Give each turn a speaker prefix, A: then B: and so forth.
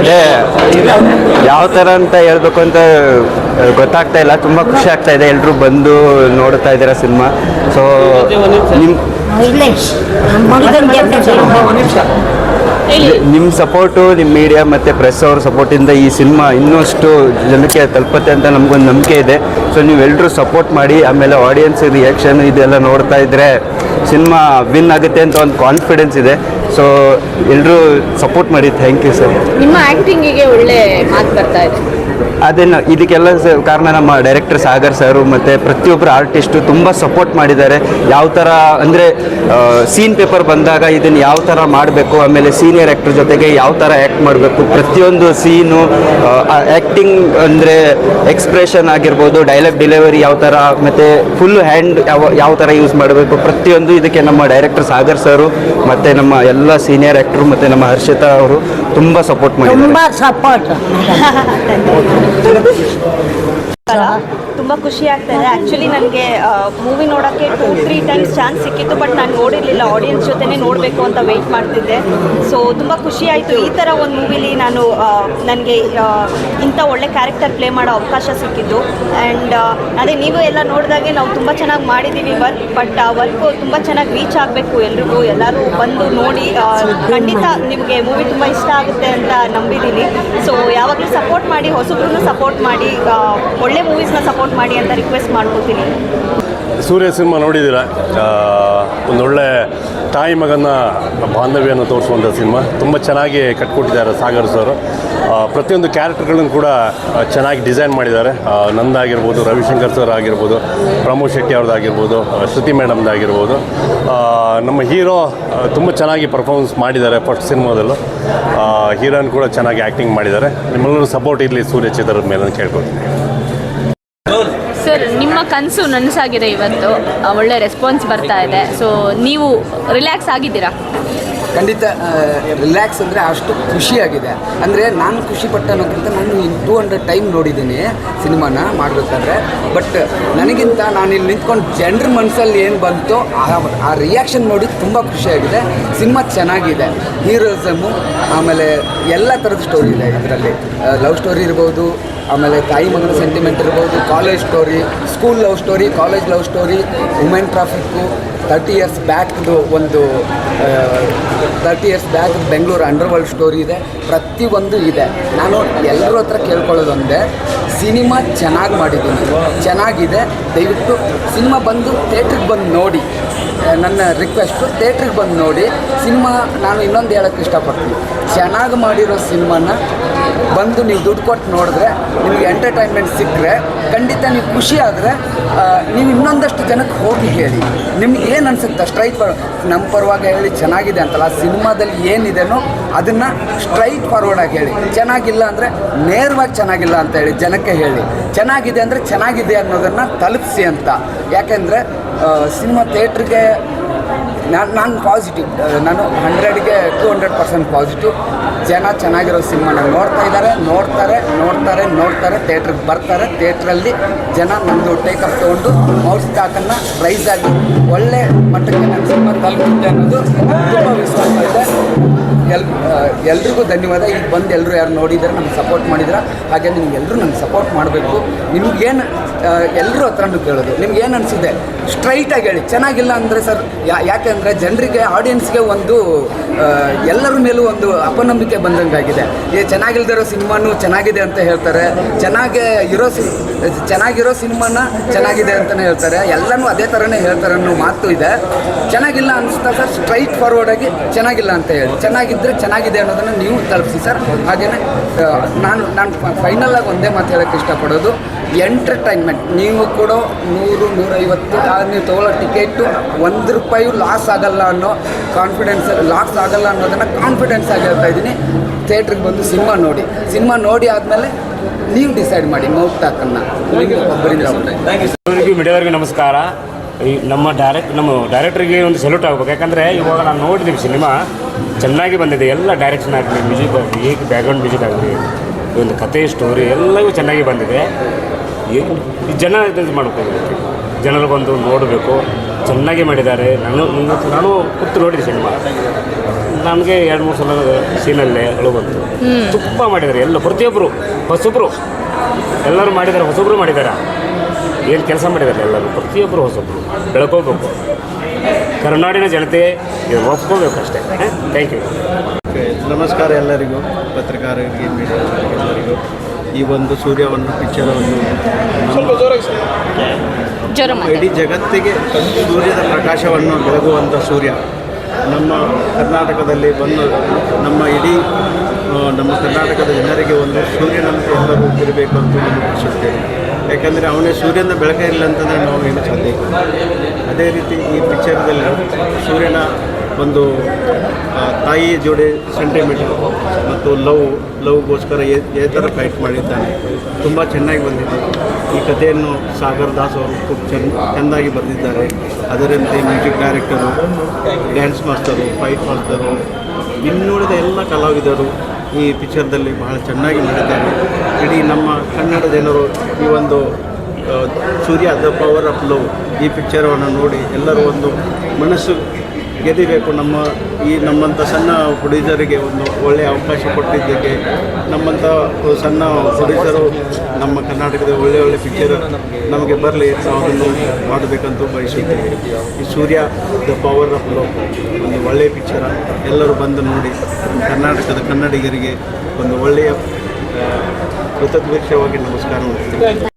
A: ಅದೇ ಯಾವ ಥರ ಅಂತ ಹೇಳ್ಬೇಕು ಅಂತ ಗೊತ್ತಾಗ್ತಾ ಇಲ್ಲ. ತುಂಬ ಖುಷಿ ಆಗ್ತಾ ಇದೆ. ಎಲ್ಲರೂ ಬಂದು ನೋಡ್ತಾ ಇದ್ದೀರಾ ಸಿನಿಮಾ. ಸೊ ನಿಮ್ಮ ನಿಮ್ಮ ಸಪೋರ್ಟು ನಿಮ್ಮ ಮೀಡಿಯಾ ಮತ್ತು ಪ್ರೆಸ್ ಅವ್ರ ಸಪೋರ್ಟಿಂದ ಈ ಸಿನಿಮಾ ಇನ್ನಷ್ಟು ಜನಕ್ಕೆ ತಲುಪತ್ತೆ ಅಂತ ನಮಗೊಂದು ನಂಬಿಕೆ ಇದೆ. ಸೊ ನೀವೆಲ್ಲರೂ ಸಪೋರ್ಟ್ ಮಾಡಿ ಆಮೇಲೆ ಆಡಿಯನ್ಸ್ ರಿಯಾಕ್ಷನ್ ಇದೆಲ್ಲ ನೋಡ್ತಾ ಇದ್ದರೆ ಸಿನಿಮಾ ವಿನ್ ಆಗುತ್ತೆ ಅಂತ ಒಂದು ಕಾನ್ಫಿಡೆನ್ಸ್ ಇದೆ. ಸೊ ಎಲ್ಲರೂ ಸಪೋರ್ಟ್ ಮಾಡಿ. ಥ್ಯಾಂಕ್ ಯು ಸರ್
B: ನಿಮ್ಮ ಆ್ಯಕ್ಟಿಂಗಿಗೆ ಒಳ್ಳೆ ಮಾತು ಬರ್ತಾ ಇದೆ.
A: ಅದನ್ನು ಇದಕ್ಕೆಲ್ಲ ಕಾರಣ ನಮ್ಮ ಡೈರೆಕ್ಟರ್ ಸಾಗರ್ ಸರು ಮತ್ತು ಪ್ರತಿಯೊಬ್ಬರು ಆರ್ಟಿಸ್ಟು ತುಂಬ ಸಪೋರ್ಟ್ ಮಾಡಿದ್ದಾರೆ. ಯಾವ ಥರ ಅಂದರೆ ಸೀನ್ ಪೇಪರ್ ಬಂದಾಗ ಇದನ್ನು ಯಾವ ಥರ ಮಾಡಬೇಕು, ಆಮೇಲೆ ಸೀನಿಯರ್ ಆ್ಯಕ್ಟರ್ ಜೊತೆಗೆ ಯಾವ ಥರ ಆ್ಯಕ್ಟ್ ಮಾಡಬೇಕು, ಪ್ರತಿಯೊಂದು ಸೀನು ಆ್ಯಕ್ಟಿಂಗ್ ಅಂದರೆ ಎಕ್ಸ್ಪ್ರೆಷನ್ ಆಗಿರ್ಬೋದು ಡೈಲಾಗ್ ಡೆಲಿವರಿ ಯಾವ ಥರ ಮತ್ತು ಫುಲ್ ಹ್ಯಾಂಡ್ ಯಾವ ಯಾವ ಥರ ಯೂಸ್ ಮಾಡಬೇಕು, ಪ್ರತಿಯೊಂದು ಇದಕ್ಕೆ ನಮ್ಮ ಡೈರೆಕ್ಟರ್ ಸಾಗರ್ ಸರು ಮತ್ತು ನಮ್ಮ ಎಲ್ಲ ಸೀನಿಯರ್ ಆ್ಯಕ್ಟ್ರು ಮತ್ತು ನಮ್ಮ ಹರ್ಷಿತಾ ಅವರು ತುಂಬ ಸಪೋರ್ಟ್ ಮಾಡಿದ್ದಾರೆ.
C: ತುಂಬ ಸಪೋರ್ಟ್
D: ತುಂಬ ಖುಷಿ ಆಗ್ತಾ ಇದೆ ಆ್ಯಕ್ಚುಲಿ ನನಗೆ ಮೂವಿ ನೋಡೋಕ್ಕೆ ಟೂ ತ್ರೀ ಟೈಮ್ಸ್ ಚಾನ್ಸ್ ಸಿಕ್ಕಿತ್ತು ಬಟ್ ನಾನು ನೋಡಿರಲಿಲ್ಲ. ಆಡಿಯನ್ಸ್ ಜೊತೆನೇ ನೋಡಬೇಕು ಅಂತ ವೆಯ್ಟ್ ಮಾಡ್ತಿದ್ದೆ. ಸೊ ತುಂಬ ಖುಷಿ ಆಯಿತು. ಈ ಥರ ಒಂದು ಮೂವಿಲಿ ನಾನು ನನಗೆ ಇಂಥ ಒಳ್ಳೆ ಕ್ಯಾರೆಕ್ಟರ್ ಪ್ಲೇ ಮಾಡೋ ಅವಕಾಶ ಸಿಕ್ಕಿದ್ದು. ಆ್ಯಂಡ್ ಅದೇ ನೀವು ಎಲ್ಲ ನೋಡಿದಾಗೆ ನಾವು ತುಂಬ ಚೆನ್ನಾಗಿ ಮಾಡಿದ್ದೀವಿ ವರ್ಕ್ ಬಟ್ ಆ ವರ್ಕು ತುಂಬ ಚೆನ್ನಾಗಿ ರೀಚ್ ಆಗಬೇಕು ಎಲ್ರಿಗೂ. ಎಲ್ಲರೂ ಬಂದು ನೋಡಿ ಖಂಡಿತ ನಿಮಗೆ ಮೂವಿ ತುಂಬ ಇಷ್ಟ ಆಗುತ್ತೆ ಅಂತ ನಂಬಿದ್ದೀನಿ ಸೊ ಯಾವಾಗಲೂ ಸಪೋರ್ಟ್ ಮಾಡಿ ಹೊಸಬ್ರು ಸಪೋರ್ಟ್ ಮಾಡಿ ಒಳ್ಳೆ ಮೂವೀಸ್ನ ಸಪೋರ್ಟ್ ಮಾಡಿ ಅಂತ ರಿಕ್ವೆಸ್ಟ್ ಮಾಡ್ಕೊತೀನಿ.
E: ಸೂರ್ಯ ಸಿನಿಮಾ ನೋಡಿದ್ದೀರ? ಒಂದೊಳ್ಳೆ ತಾಯಿ ಮಗನ ಬಾಂಧವ್ಯವನ್ನು ತೋರಿಸುವಂಥ ಸಿನಿಮಾ. ತುಂಬ ಚೆನ್ನಾಗಿ ಕಟ್ಕೊಟ್ಟಿದ್ದಾರೆ ಸಾಗರ್ ಸರ್ ಪ್ರತಿಯೊಂದು ಕ್ಯಾರೆಕ್ಟರ್ಗಳನ್ನು ಕೂಡ ಚೆನ್ನಾಗಿ ಡಿಸೈನ್ ಮಾಡಿದ್ದಾರೆ. ನಂದ ನಂದಾಗಿರ್ಬೋದು ರವಿಶಂಕರ್ ಸರ್ ಆಗಿರ್ಬೋದು, ಪ್ರಮೋದ್ ಶೆಟ್ಟಿ ಅವ್ರದ್ದಾಗಿರ್ಬೋದು ಶ್ರುತಿ ಮೇಡಮ್ದಾಗಿರ್ಬೋದು ನಮ್ಮ ಹೀರೋ ತುಂಬ ಚೆನ್ನಾಗಿ ಪರ್ಫಾರ್ಮೆನ್ಸ್ ಮಾಡಿದ್ದಾರೆ ಫಸ್ಟ್ ಸಿನಿಮಾದಲ್ಲೂ. ಹೀರೋಯಿನ್ ಕೂಡ ಚೆನ್ನಾಗಿ ಆ್ಯಕ್ಟಿಂಗ್ ಮಾಡಿದ್ದಾರೆ. ನಿಮ್ಮೆಲ್ಲರೂ ಸಪೋರ್ಟ್ ಇರಲಿ ಸೂರ್ಯ ಚಿತ್ರದ ಮೇಲೆ ಅಂತ ಕೇಳ್ಕೊತೀನಿ
B: ಸರ್ ನಿಮ್ಮ ಕನಸು ನನಸಾಗಿದೆ ಇವತ್ತು. ಒಳ್ಳೆ ರೆಸ್ಪಾನ್ಸ್ ಬರ್ತಾ ಇದೆ. ಸೊ ನೀವು ರಿಲ್ಯಾಕ್ಸ್ ಆಗಿದ್ದೀರಾ?
F: ಖಂಡಿತ ರಿಲ್ಯಾಕ್ಸ್ ಅಂದರೆ ಅಷ್ಟು ಖುಷಿಯಾಗಿದೆ. ಅಂದರೆ ನಾನು ಖುಷಿ ಪಟ್ಟನೋಕ್ಕಿಂತ ನಾನು ಟೂ ಹಂಡ್ರೆಡ್ ಟೈಮ್ ನೋಡಿದ್ದೀನಿ ಸಿನಿಮಾನ ಮಾಡಬೇಕಾದ್ರೆ. ಬಟ್ ನನಗಿಂತ ನಾನು ಇಲ್ಲಿ ನಿಂತ್ಕೊಂಡು ಜನರ ಮನಸ್ಸಲ್ಲಿ ಏನು ಬಂತೋ ಆ ರಿಯಾಕ್ಷನ್ ನೋಡಿ ತುಂಬ ಖುಷಿಯಾಗಿದೆ. ಸಿನಿಮಾ ಚೆನ್ನಾಗಿದೆ. ಹೀರೋಸಮು ಆಮೇಲೆ ಎಲ್ಲ ಥರದ ಸ್ಟೋರಿ ಇದೆ ಇದರಲ್ಲಿ ಲವ್ ಸ್ಟೋರಿ ಇರ್ಬೋದು, ಆಮೇಲೆ ತಾಯಿ ಮಗನ ಸೆಂಟಿಮೆಂಟ್ ಇರ್ಬೋದು college story school love story college love story women traffic thirty years ಬ್ಯಾಕ್ದು ಒಂದು thirty years back Bengaluru underworld story ಇದೆ. ಪ್ರತಿಯೊಂದು ಇದೆ. ನಾನು ಎಲ್ಲರ ಹತ್ರ ಕೇಳ್ಕೊಳ್ಳೋದೊಂದೇ ಸಿನಿಮಾ ಚೆನ್ನಾಗಿ ಮಾಡಿದ್ದೀನಿ. ಚೆನ್ನಾಗಿದೆ. ದಯವಿಟ್ಟು ಸಿನಿಮಾ ಬಂದು ಥಿಯೇಟ್ರಿಗೆ ಬಂದು ನೋಡಿ. ನನ್ನ ರಿಕ್ವೆಸ್ಟು ಥೇಟ್ರಿಗೆ ಬಂದು ನೋಡಿ. ಸಿನಿಮಾ ನಾನು ಇನ್ನೊಂದು ಹೇಳೋಕ್ಕೆ ಇಷ್ಟಪಡ್ತೀನಿ. ಚೆನ್ನಾಗಿ ಮಾಡಿರೋ ಸಿನಿಮಾನ ಬಂದು ನೀವು ದುಡ್ಡು ಕೊಟ್ಟು ನೋಡಿದ್ರೆ ನಿಮಗೆ ಎಂಟರ್ಟೈನ್ಮೆಂಟ್ ಸಿಕ್ಕರೆ, ಖಂಡಿತ ನೀವು ಖುಷಿ ಆದರೆ ನೀವು ಇನ್ನೊಂದಷ್ಟು ಜನಕ್ಕೆ ಹೋಗಿ ಹೇಳಿ. ನಿಮ್ಗೆ ಏನು ಅನಿಸುತ್ತೆ? ಸ್ಟ್ರೈಟ್ ನಮ್ಮ ಪರವಾಗಿ ಹೇಳಿ ಚೆನ್ನಾಗಿದೆ ಅಂತಲ್ಲ, ಆ ಸಿನಿಮಾದಲ್ಲಿ ಏನಿದೆನೋ ಅದನ್ನು ಸ್ಟ್ರೈಟ್ ಫಾರ್ವರ್ಡಾಗಿ ಹೇಳಿ. ಚೆನ್ನಾಗಿಲ್ಲ ಅಂದರೆ ನೇರವಾಗಿ ಚೆನ್ನಾಗಿಲ್ಲ ಅಂತ ಹೇಳಿ ಜನಕ್ಕೆ ಹೇಳಿ. ಚೆನ್ನಾಗಿದೆ ಅಂದರೆ ಚೆನ್ನಾಗಿದೆ ಅನ್ನೋದನ್ನು ತಲುಪಿಸಿ ಅಂತ. ಯಾಕೆಂದರೆ ಸಿನಿಮಾ ಥಿಯೇಟ್ರಿಗೆ ನಾನು ನಾನು ಪಾಸಿಟಿವ್ ನಾನು ಹಂಡ್ರೆಡ್ಗೆ ಟು ಹಂಡ್ರೆಡ್ ಪರ್ಸೆಂಟ್ ಪಾಸಿಟಿವ್ ಜನ ಚೆನ್ನಾಗಿರೋ ಸಿನಿಮಾನ ನೋಡ್ತಾ ಇದ್ದಾರೆ ನೋಡ್ತಾರೆ ನೋಡ್ತಾರೆ ನೋಡ್ತಾರೆ ಥಿಯೇಟ್ರಿಗೆ ಬರ್ತಾರೆ. ಥಿಯೇಟ್ರಲ್ಲಿ ಜನ ನಮ್ಮದು ಟೇಕಪ್ ತೊಗೊಂಡು ಮೌಸ್ ಸ್ಟಾಕನ್ನು ರೈಸ್ ಆಗಿ ಒಳ್ಳೆ ಮಟ್ಟಕ್ಕೆ ನಾನು ಸಿನಿಮಾ ತಲುಪುತ್ತೆ ಅನ್ನೋದು ತುಂಬ ವಿಶ್ವಾಸ ಇದೆ. ಎಲ್ ಎಲ್ರಿಗೂ ಧನ್ಯವಾದ. ಈಗ ಬಂದು ಎಲ್ಲರೂ ಯಾರು ನೋಡಿದ್ದಾರೆ ನಮ್ಗೆ ಸಪೋರ್ಟ್ ಮಾಡಿದ್ರೆ, ಹಾಗೆ ನಿಮ್ಗೆ ಎಲ್ಲರೂ ನಂಗೆ ಸಪೋರ್ಟ್ ಮಾಡಬೇಕು. ನಿಮ್ಗೇನು ಎಲ್ಲರೂ ಹತ್ರನೂ ಕೇಳೋದು. ನಿಮ್ಗೆ ಏನು ಅನಿಸಿದೆ ಸ್ಟ್ರೈಟಾಗಿ ಹೇಳಿ. ಚೆನ್ನಾಗಿಲ್ಲ ಅಂದರೆ ಸರ್, ಯಾ ಯಾಕೆಂದರೆ ಜನರಿಗೆ ಆಡಿಯನ್ಸ್ಗೆ ಒಂದು ಎಲ್ಲರ ಮೇಲೂ ಒಂದು ಅಪನಂಬಿಕೆ ಬಂದಂಗಾಗಿದೆ. ಈ ಚೆನ್ನಾಗಿಲ್ದಿರೋ ಸಿನಿಮಾನು ಚೆನ್ನಾಗಿದೆ ಅಂತ ಹೇಳ್ತಾರೆ. ಚೆನ್ನಾಗೇ ಇರೋ ಸಿ, ಚೆನ್ನಾಗಿರೋ ಸಿನಿಮಾನ ಚೆನ್ನಾಗಿದೆ ಅಂತಲೇ ಹೇಳ್ತಾರೆ. ಎಲ್ಲನೂ ಅದೇ ಥರನೇ ಹೇಳ್ತಾರೆ ಅನ್ನೋ ಮಾತು ಇದೆ. ಚೆನ್ನಾಗಿಲ್ಲ ಅನಿಸ್ತಾ ಸರ್ ಸ್ಟ್ರೈಟ್ ಫಾರ್ವರ್ಡಾಗಿ ಚೆನ್ನಾಗಿಲ್ಲ ಅಂತ ಹೇಳಿ. ಚೆನ್ನಾಗಿದ್ದರೆ ಚೆನ್ನಾಗಿದೆ ಅನ್ನೋದನ್ನು ನೀವು ತಲುಪಿಸಿ ಸರ್. ಹಾಗೇನೆ ನಾನು ನಾನು ಫೈನಲ್ ಆಗಿ ಒಂದೇ ಮಾತು ಹೇಳೋಕ್ಕೆ ಇಷ್ಟಪಡೋದು ಎಂಟರ್ಟೈನ್ಮೆಂಟ್ ನೀವು ಕೊಡೋ ನೂರು ನೂರೈವತ್ತು ನೀವು ತೊಗೊಳ್ಳೋ ಟಿಕೆಟು ಒಂದು ರೂಪಾಯಿ ಲಾಸ್ ಆಗಲ್ಲ ಅನ್ನೋ ಕಾನ್ಫಿಡೆನ್ಸ್ ಲಾಸ್ ಆಗಲ್ಲ ಅನ್ನೋದನ್ನು ಕಾನ್ಫಿಡೆನ್ಸ್ ಆಗಿ ಹೇಳ್ತಾ ಇದ್ದೀನಿ. ಥಿಯೇಟ್ರಿಗೆ ಬಂದು ಸಿನಿಮಾ ನೋಡಿ. ಸಿನಿಮಾ ನೋಡಿ ಆದಮೇಲೆ ನೀವು ಡಿಸೈಡ್ ಮಾಡಿ ನಿಮಗೆ ಒಬ್ಬರಿಂದ
G: ಮೀಡಿಯಾವರೆಗೂ ನಮಸ್ಕಾರ. ಈ ನಮ್ಮ ಡೈರೆಕ್ಟ್ ನಮ್ಮ ಡೈರೆಕ್ಟ್ರಿಗೆ ಒಂದು ಸೆಲ್ಯೂಟ್ ಆಗಬೇಕು. ಯಾಕಂದರೆ ಇವಾಗ ನಾನು ನೋಡಿದ್ದೀವಿ ಸಿನಿಮಾ. ಚೆನ್ನಾಗಿ ಬಂದಿದೆ. ಎಲ್ಲ ಡೈರೆಕ್ಷನ್ ಆಗಲಿ ಮ್ಯೂಸಿಕ್ ಆಗಲಿ ಹೇಗೆ ಬ್ಯಾಕ್ಗ್ರೌಂಡ್ ಮ್ಯೂಸಿಕ್ ಆಗಲಿ ಈ ಒಂದು ಕತೆ ಸ್ಟೋರಿ ಎಲ್ಲವೂ ಚೆನ್ನಾಗಿ ಬಂದಿದೆ. ಈ ಜನ ಇದು ಮಾಡ್ಕೋಬೇಕು ಜನರು ಬಂದು ನೋಡಬೇಕು. ಚೆನ್ನಾಗಿ ಮಾಡಿದ್ದಾರೆ. ನಾನು ನಾನು ಕೂತು ನೋಡಿದೆ ಸಿನಿಮಾ. ನನಗೆ ಎರಡು ಮೂರು ಸಲ ಸೀನಲ್ಲೇ ಅಳು ಬಂತು. ತುಂಬ ಮಾಡಿದ್ದಾರೆ. ಎಲ್ಲ ಪ್ರತಿಯೊಬ್ಬರು ಹೊಸಬ್ರು. ಎಲ್ಲರೂ ಮಾಡಿದ್ದಾರೆ ಹೊಸಬ್ರು ಮಾಡಿದ್ದಾರೆ? ಏನು ಕೆಲಸ ಮಾಡಿದ್ದಾರೆ ಎಲ್ಲರೂ? ಪ್ರತಿಯೊಬ್ಬರು ಹೊಸಬ್ರು. ಬೆಳ್ಕೋಬೇಕು ಕರ್ನಾಡಿನ ಜನತೆ ಇದು ಒಪ್ಕೋಬೇಕು ಅಷ್ಟೇ. ಥ್ಯಾಂಕ್ ಯು
C: ಓಕೆ, ನಮಸ್ಕಾರ ಎಲ್ಲರಿಗೂ ಪತ್ರಕಾರರಿಗೆ ಮೀಡಿಯಾದವರಿಗೆ ಎಲ್ಲರಿಗೂ ಈ ಒಂದು ಸೂರ್ಯವನ್ನು ಪಿಕ್ಚರವನ್ನು ಇಡೀ ಜಗತ್ತಿಗೆ ಸೂರ್ಯದ ಪ್ರಕಾಶವನ್ನು ಬೆಳಗುವಂಥ ಸೂರ್ಯ. ನಮ್ಮ ಕರ್ನಾಟಕದಲ್ಲಿ ಬಂದು ನಮ್ಮ ಇಡೀ ನಮ್ಮ ಕರ್ನಾಟಕದ ಜನರಿಗೆ ಒಂದು ಸೂರ್ಯನಂತೆ ಎಲ್ಲರೂ ಇರಬೇಕು ಅಂತ ಬಯಸುತ್ತೇನೆ ಯಾಕಂದರೆ ಅವನೇ ಸೂರ್ಯನ ಬೆಳಕ ಇಲ್ಲ ಅಂತಂದರೆ ನಾವು ಏನು ಸಾಧ್ಯ. ಅದೇ ರೀತಿ ಈ ಪಿಕ್ಚರ್ದಲ್ಲಿ ಸೂರ್ಯನ ಒಂದು ತಾಯಿ ಜೋಡಿ ಸೆಂಟಿಮೀಟರ್ ಮತ್ತು ಲವ್, ಲವ್ಗೋಸ್ಕರ ಏ ಥರ ಫೈಟ್ ಮಾಡಿದ್ದಾನೆ. ತುಂಬ ಚೆನ್ನಾಗಿ ಬಂದಿದೆ. ಈ ಕಥೆಯನ್ನು ಸಾಗರ್ ದಾಸ್ ಅವರು ಚೆನ್ನಾಗಿ ಚೆನ್ನ ಚೆಂದಾಗಿ ಬರೆದಿದ್ದಾರೆ. ಅದರಂತೆ ಮ್ಯೂಸಿಕ್ ಡೈರೆಕ್ಟರು, ಡ್ಯಾನ್ಸ್ ಮಾಸ್ತರು ಫೈಟ್ ಮಾಸ್ತರು ಇನ್ನುಳಿದ ಎಲ್ಲ ಕಲಾವಿದರು ಈ ಪಿಕ್ಚರ್ದಲ್ಲಿ ಬಹಳ ಚೆನ್ನಾಗಿ ಮಾಡಿದ್ದಾರೆ. ಇಡೀ ನಮ್ಮ ಕನ್ನಡ ಜನರು ಈ ಒಂದು Surya the power of love ಈ ಪಿಕ್ಚರನ್ನು ನೋಡಿ ಎಲ್ಲರೂ ಒಂದು ಮನಸ್ಸು ಗೆದಿಬೇಕು. ನಮ್ಮ ಈ ನಮ್ಮಂಥ ಸಣ್ಣ ಪ್ರೊಡ್ಯೂಸರಿಗೆ ಒಂದು ಒಳ್ಳೆಯ ಅವಕಾಶ ಕೊಟ್ಟಿದ್ದಕ್ಕೆ ನಮ್ಮಂಥ ಸಣ್ಣ ಪ್ರೊಡ್ಯೂಸರು ನಮ್ಮ ಕರ್ನಾಟಕದ ಒಳ್ಳೆ ಒಳ್ಳೆ ಪಿಕ್ಚರ್ ನಮಗೆ ಬರಲಿ ಅದನ್ನು ಮಾಡಬೇಕಂತ ಬಯಸುತ್ತೇವೆ. ಈ Surya the power of love ಒಂದು ಒಳ್ಳೆಯ ಪಿಕ್ಚರ ಎಲ್ಲರೂ ಬಂದು ನೋಡಿ ಕರ್ನಾಟಕದ ಕನ್ನಡಿಗರಿಗೆ ಒಂದು ಒಳ್ಳೆಯ ಕೃತಜ್ಞವಾಗಿ ನಮಸ್ಕಾರ